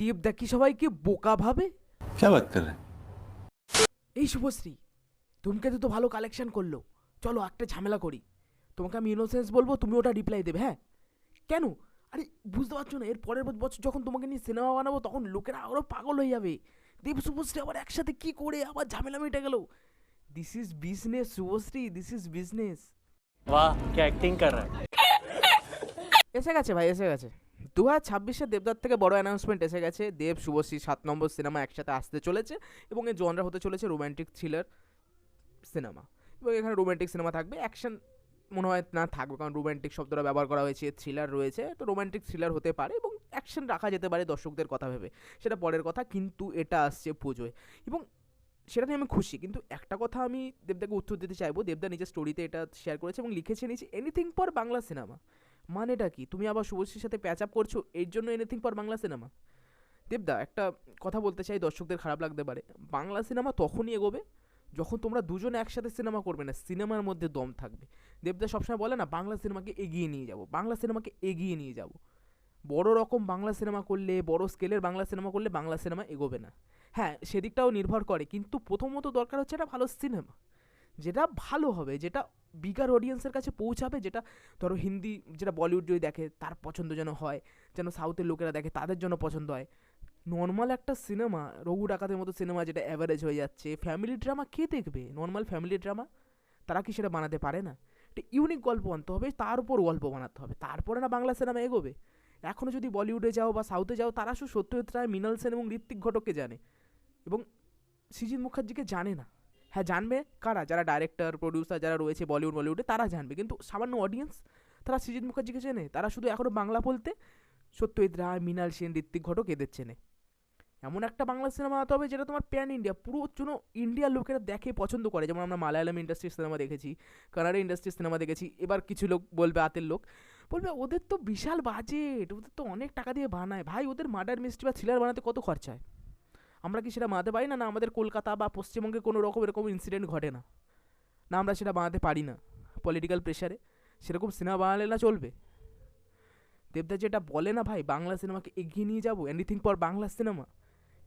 দেবদা কি সবাইকে বোকা ভাবে क्या बात कर रहे हैं এই শুভশ্রী ধূমকেতু তো ভালো কালেকশন করলো চলো একটা ঝামেলা করি তোমাকে আমি ইনোসেন্স বলবো তুমি ওটা রিপ্লাই দেবে হ্যাঁ কেন আরে বুঝতে পারছো না এর পরের বছর যখন তোমাকে নিয়ে সিনেমা বানাবো তখন লোকেরা আরও পাগল হয়ে যাবে দেব শুভশ্রী আবার একসাথে কি করে আবার ঝামেলা মিটে গেল this is business Subhashree this is business वाह क्या एक्टिंग कर रहा है এসে গেছে ভাই এসে গেছে দু হাজার ছাব্বিশে দেবদার থেকে বড় অ্যানাউন্সমেন্ট এসে গেছে। দেব, শুভশ্রী সাত নম্বর সিনেমা একসাথে আসতে চলেছে এবং এর জনরা হতে চলেছে রোম্যান্টিক থ্রিলার সিনেমা এবং এখানে রোম্যান্টিক সিনেমা থাকবে। অ্যাকশন মনে হয় না থাকবে কারণ রোম্যান্টিক শব্দটা ব্যবহার করা হয়েছে থ্রিলার রয়েছে। তো রোম্যান্টিক থ্রিলার হতে পারে এবং অ্যাকশন রাখা যেতে পারে দর্শকদের কথা ভেবে। সেটা পরের কথা, কিন্তু এটা আসছে পুজোয়। এবং সেটা নিয়ে আমি খুশি, কিন্তু একটা কথা আমি দেবদাকে উত্তর দিতে চাইব। দেবদা নিজের স্টোরিতে এটা শেয়ার করেছে এবং লিখেছে নিচে এনিথিং পর বাংলা সিনেমা মানেটা কি? তুমি আবার শুভশ্রীর সাথে প্যাচ আপ করছ, এর জন্য এনিথিং পর বাংলা সিনেমা দেবদা, একটা কথা বলতে চাই, দর্শকদের খারাপ লাগতে পারে। বাংলা সিনেমা তখনই এগোবে যখন তোমরা দুজনে একসাথে সিনেমা করবে না সিনেমার মধ্যে দম থাকবে। দেবদা সবসময় বলে না, বাংলা সিনেমাকে এগিয়ে নিয়ে যাব, বাংলা সিনেমাকে এগিয়ে নিয়ে যাব। বড় রকম বাংলা সিনেমা করলে, বড় স্কেলের বাংলা সিনেমা করলে বাংলা সিনেমা এগোবে না। হ্যাঁ সেদিকটাও নির্ভর করে, কিন্তু প্রথমত দরকার হচ্ছে একটা ভালো সিনেমা যেটা ভালো হবে, যেটা বিগার অডিয়েন্সের কাছে পৌঁছাবে, যেটা ধরো হিন্দি যেটা বলিউড যদি দেখে তার পছন্দ যেন হয়, যেন সাউথের লোকেরা দেখে তাদের জন্য পছন্দ হয়। নর্মাল একটা সিনেমা রঘু ডাকাতের মতো সিনেমা যেটা অ্যাভারেজ হয়ে যাচ্ছে ফ্যামিলি ড্রামা কে দেখবে? নর্মাল ফ্যামিলি ড্রামা তারা কি সেটা বানাতে পারে না? একটা ইউনিক গল্প আনতে হবে, তার উপর গল্প বানাতে হবে, তারপরে না বাংলা সিনেমা এগোবে। এখনও যদি বলিউডে যাও বা সাউথে যাও, তারা শুধু সত্যজিৎ রায়, মৃণাল সেন এবং ঋত্বিক ঘটককে জানে এবং সৃজিত মুখার্জিকে জানে না। হ্যাঁ জানবে কারা? যারা ডাইরেক্টর প্রডিউসার যারা রয়েছে বলিউড বলিউডে তারা জানবে। কিন্তু সামান্য অডিয়েন্স তারা সৃজিত মুখার্জিকে চেনে। তারা শুধু এখনও বাংলা বলতে সত্যজিৎ রায়, মৃণাল সেন, ঋত্বিক ঘটক এদের চেনে। এমন একটা বাংলা সিনেমা হতে হবে যেটা তোমার প্যান ইন্ডিয়া পুরো জন্য ইন্ডিয়ার লোকেরা দেখে, পছন্দ করে। যেমন আমরা মালায়ালাম ইন্ডাস্ট্রির সিনেমা দেখেছি কানাডা ইন্ডাস্ট্রির সিনেমা দেখেছি, এবার কিছু লোক বলবে আতের লোক। বলবে, ওদের তো বিশাল বাজেট ওদের তো অনেক টাকা দিয়ে বানায়। ভাই, ওদের মার্ডার মিস্ট্রি বা থ্রিলার বানাতে কত খরচা হয়? আমরা কি সেটা বানাতে পারি না? না, আমাদের কলকাতা বা পশ্চিমবঙ্গে কোনো রকম এরকম ইনসিডেন্ট ঘটে না। না, আমরা সেটা বানাতে পারি না। পলিটিক্যাল প্রেশারে সেরকম সিনেমা বানালে না চলবে। দেবদা যেটা বলে না ভাই, বাংলা সিনেমাকে এগিয়ে নিয়ে যাব? এনিথিং পর বাংলা সিনেমা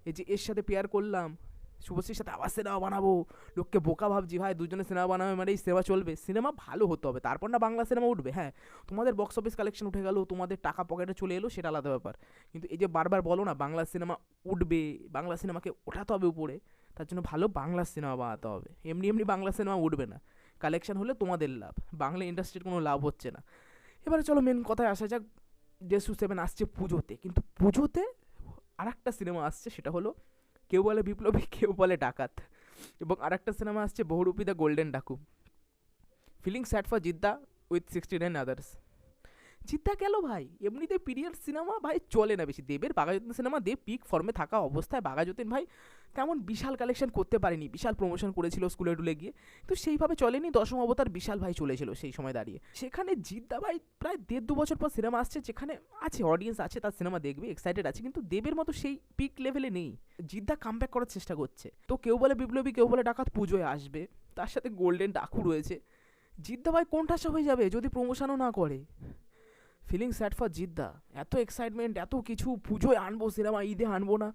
এই যে এর সাথে পেয়ার করলাম শুভশ্রীর সাথে আবার সিনেমা বানাবো। লোককে বোকা ভাবছি, ভাই, দুজনে সিনেমা বানাবে মানে এই সিনেমা চলবে। সিনেমা ভালো হতে হবে, তারপর না বাংলা সিনেমা উঠবে হ্যাঁ। তোমাদের বক্স অফিস কালেকশন উঠে গেলো, তোমাদের টাকা পকেটে চলে এলো, সেটা আলাদা ব্যাপার। কিন্তু এই যে বারবার বলো না, বাংলা সিনেমা উঠবে, বাংলা সিনেমাকে ওঠাতে হবে উপরে, তার জন্য ভালো বাংলা সিনেমা বানাতে হবে। এমনি এমনি বাংলা সিনেমা উঠবে না। কালেকশন হলে তোমাদের লাভ, বাংলা ইন্ডাস্ট্রির কোনো লাভ হচ্ছে না। এবারে চলো মেন কথায় আসা যাক ডেসু সেভেন আসছে পুজোতে। কিন্তু পুজোতে আর একটা সিনেমা আসছে, সেটা হলো কেউ বলে বিপ্লবী, কেউ বলে ডাকাত। এবং আরেকটা সিনেমা আসছে, Bahurupi the golden Daku. Feeling sad for Jidda with sixty nine others. Jidda গেল ভাই। এমনিতে পিরিয়ড সিনেমা ভাই চলে না বেশি। দেবের বাঘাযতীন সিনেমা দেব পিক ফর্মে থাকা অবস্থায় বাঘাযতীন ভাই তেমন বিশাল কালেকশন করতে পারেনি। বিশাল প্রমোশন করেছিল স্কুলে টুলে গিয়ে। তো সেইভাবে চলেনি। দশম অবতার বিশাল ভাই চলেছিল সেই সময় দাঁড়িয়ে। সেখানে জিদ্দা ভাই প্রায় দেড় দু বছর পর সিনেমা আসছে। যেখানে আছে অডিয়েন্স আছে, তার সিনেমা দেখবে এক্সাইটেড আছে। কিন্তু দেবের মতো সেই পিক লেভেলে নেই। জিদ্দা কামব্যাক করার চেষ্টা করছে। তো কেউ বলে বিপ্লবী, কেউ বলে ডাকাত পুজোয় আসবে। তার সাথে গোল্ডেন ডাকু রয়েছে। জিদ্দা ভাই কোনটা হয়ে যাবে যদি প্রমোশনও না করে। ফিলিং স্যাড ফর জিদ্দা এত এক্সাইটমেন্ট এত কিছু পুজোয় আনব সিনেমা ঈদে আনব না।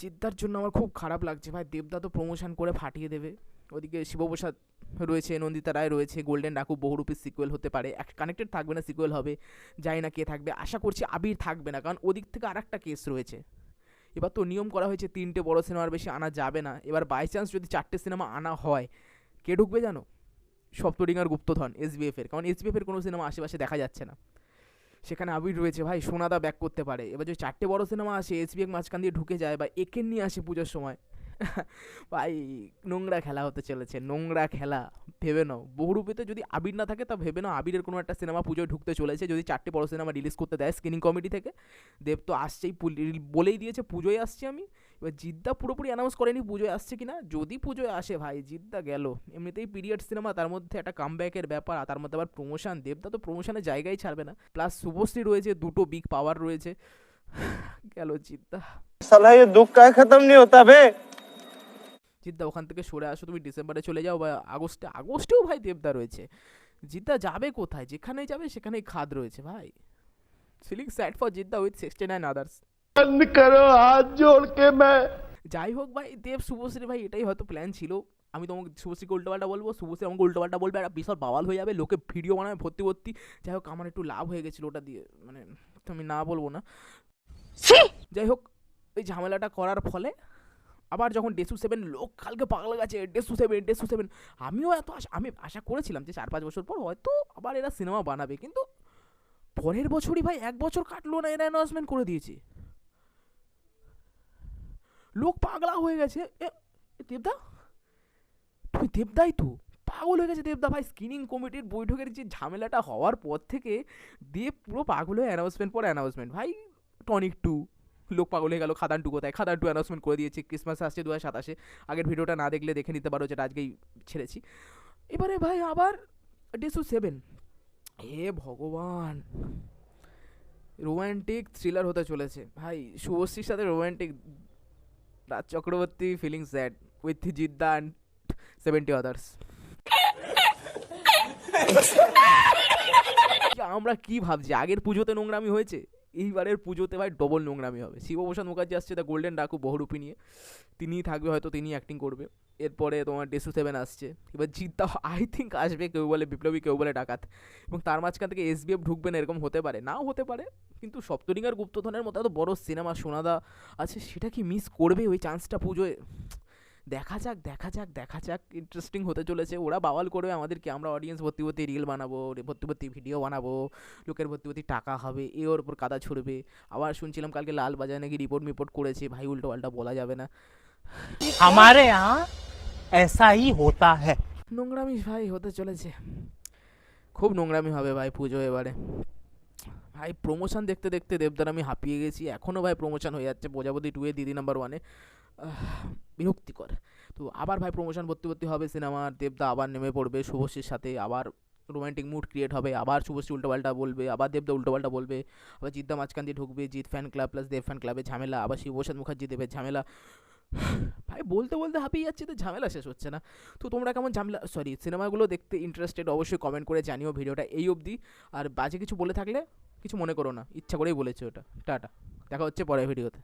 জিদ্দার জন্য আমার খুব খারাপ লাগছে। ভাই, দেবদা তো প্রমোশন করে ফাটিয়ে দেবে। ওদিকে শিবপ্রসাদ রয়েছে, নন্দিতা রায় রয়েছে গোল্ডেন ডাকু বহুরূপীর সিকুয়েল হতে পারে। এক কানেক্টেড থাকবে না সিকুয়েল হবে। জানি না কে থাকবে। আশা করছি আবির থাকবে না, কারণ ওদিক থেকে আর একটা কেস রয়েছে। এবার তো নিয়ম করা হয়েছে, তিনটে বড় সিনেমার বেশি আনা যাবে না। এবার বাই চান্স যদি চারটে সিনেমা আনা হয়, কে ঢুকবে জানো? সপ্তডিঙ্গার গুপ্তধন এস এসবিএফের কারণ এস এসবিএফের কোনো সিনেমা আশেপাশে দেখা যাচ্ছে না। সেখানে আবির রয়েছে, ভাই সোনাদা ব্যাক করতে পারে। এবার যদি চারটে বড় সিনেমা আসে এসবিএক মাঝখান দিয়ে ঢুকে যায় বা একে নিয়ে আসে পুজোর সময়, ভাই, নোংরা খেলা হতে চলেছে, নোংরা খেলা, ভেবে নাও। বহুরূপীতে যদি আবির না থাকে, তা ভেবে নাও, আবিরের কোনো একটা সিনেমা পুজোয় ঢুকতে চলেছে। যদি চারটে বড় সিনেমা রিলিজ করতে দেয় স্ক্রিনিং কমিটি থেকে, দেব তো আসছেই বলেই দিয়েছে, পুজোয় আসছি আমি। এবার জিদ্দা পুরোপুরি অ্যানাউন্স করেনি পুজোয় আসছে কিনা যদি পুজোয় আসে ভাই জিদ্দা গেল এমনিতেই পিরিয়ড সিনেমা তার মধ্যে একটা কামব্যাকের ব্যাপার আর তার মধ্যে আবার প্রমোশন দেবদা তো প্রমোশনের জায়গায় ছাড়বে না প্লাস শুভশ্রী রয়েছে দুটো বিগ পাওয়ার রয়েছে গেল জিদ্দা साला ये दुख का खत्म नहीं होता बे জিদ্দা ওখান থেকে সরে আসো তুমি ডিসেম্বরে চলে যাও বা আগস্টে আগস্টেও ভাই দেবদা রয়েছে জিদ্দা যাবে কোথায় যেখানেই যাবে সেখানেই খাদ রয়েছে ভাই feeling sad for Jidda with sixty nine others বন্ধ করো হাত জোড়কে मैं। যাই হোক ভাই দেব শুভশ্রী ভাই এটাই হয়তো প্ল্যান ছিল আমি তোমাকে শুভশ্রীকে উল্টোপাল্টা বলব শুভশ্রী আমাকে উল্টোপাল্টা বলবে একটা বিশাল বাওয়াল হয়ে যাবে লোকে ভিডিও বানাবে ভর্তি ভর্তি যাই হোক আমার একটু লাভ হয়ে গেছিল ওটা দিয়ে মানে আমি না বলব না যাই হোক ওই ঝামেলাটা করার ফলে আবার যখন ডেসু সেভেন লোক কালকে পাগলা গেছে ডেসু সেভেন ডেসু সেভেন আমিও এত আশা আমি আশা করেছিলাম যে চার পাঁচ বছর পর হয়তো আবার এরা সিনেমা বানাবে কিন্তু পরের বছরই ভাই এক বছর কাটলো না এরা অ্যানাউন্সমেন্ট করে দিয়েছে লোক পাগলা হয়ে গেছে। এ দেবদা? তুমি দেবদাই তো। পাগল হয়ে গেছে দেবদা ভাই। স্ক্রিনিং কমিটির বৈঠকের যে ঝামেলাটা হওয়ার পর থেকে দেব পুরো পাগল হয়ে অ্যানাউন্সমেন্ট পর অ্যানাউন্সমেন্ট ভাই টনিক টু লোক পাগল হয়ে গেল, খাদান টু কোথায়? খাদান টু অ্যানাউন্সমেন্ট করে দিয়েছে। ক্রিসমাস আসছে দু হাজার সাতাশে। আগের ভিডিওটা না দেখলে দেখে নিতে পারো, যেটা আজকেই ছেড়েছি। এবারে ভাই, আবার ডেসু সেভেন হে ভগবান! রোম্যান্টিক থ্রিলার হতে চলেছে। ভাই, শুভশ্রীর সাথে romantic Raj Chakraborty feeling sad with Jidda and seventy others আমরা কি ভাবছি? আগের পুজোতে নোংরামি হয়েছে? এইবারের পুজোতে ভাই ডবল নোংরামি হবে। শিবপ্রসাদ মুখার্জি আসছে দ্য গোল্ডেন ডাকু বহুরূপী নিয়ে। তিনিই থাকবে হয়তো তিনি অ্যাক্টিং করবে। এরপরে তোমার ডেসু সেভেন আসছে। এবার জিদ্দা আই থিঙ্ক আসবে, কেউ বলে বিপ্লবী, কেউ বলে ডাকাত। এবং তার মাঝখান থেকে এসবিএফ ঢুকবেন এরকম হতে পারে। নাও হতে পারে, কিন্তু সপ্তরিঙ্গার গুপ্তধনের মতো এত বড় সিনেমা সোনাদা আছে, সেটা কি মিস করবে ওই চান্সটা পুজোয়? দেখা যাক দেখা যাক দেখা যাক ইন্টারেস্টিং হতে চলেছে ওরা বাওয়াল করবে আমাদেরকে আমরা অডিয়েন্স ভর্তি ভর্তি রিল বানাবো ভর্তি ভর্তি ভিডিও বানাবো লোকের ভর্তি ভর্তি টাকা হবে এ ওর উপর কাদা ছড়বে আবার শুনছিলাম কালকে লাল বাজার নাকি রিপোর্ট মিপোর্ট করেছে ভাই উল্টো পাল্টা বলা যাবে না हमारे यहाँ ऐसा ही होता है নোংরামি ভাই হতে চলেছে খুব নোংরামি হবে ভাই পুজো এবারে ভাই প্রমোশন দেখতে দেখতে দেবদার আমি হাঁপিয়ে গেছি এখনও ভাই প্রমোশন হয়ে যাচ্ছে প্রজাপতি টু এ দিদি নাম্বার ওয়ানে বিরক্তিকর। তো আবার ভাই প্রমোশন ভর্তি ভর্তি হবে সিনেমার দেবদা আবার নেমে পড়বে, শুভশ্রীর সাথে আবার রোমান্টিক মুড ক্রিয়েট হবে, আবার শুভশ্রী উল্টোপাল্টা বলবে, আবার দেবদা উল্টোপাল্টা বলবে, আবার জিদ্দা মাঝখান দিয়ে ঢুকবে, Jeet fan club plus Dev fan ক্লাবে ঝামেলা, আবার শিবপ্রসাদ মুখার্জি দেবের ঝামেলা। ভাই বলতে বলতে হাঁপিয়ে যাচ্ছে তো ঝামেলা শেষ হচ্ছে না। তো তোমরা কেমন ঝামেলা সরি সিনেমাগুলো দেখতে ইন্টারেস্টেড অবশ্যই কমেন্ট করে জানিও ভিডিওটা এই অবধি। আর বাজে কিছু বলে থাকলে কিছু মনে করো না, ইচ্ছা করেই বলেছে ওটা টাটা, দেখা হচ্ছে পরের ভিডিওতে।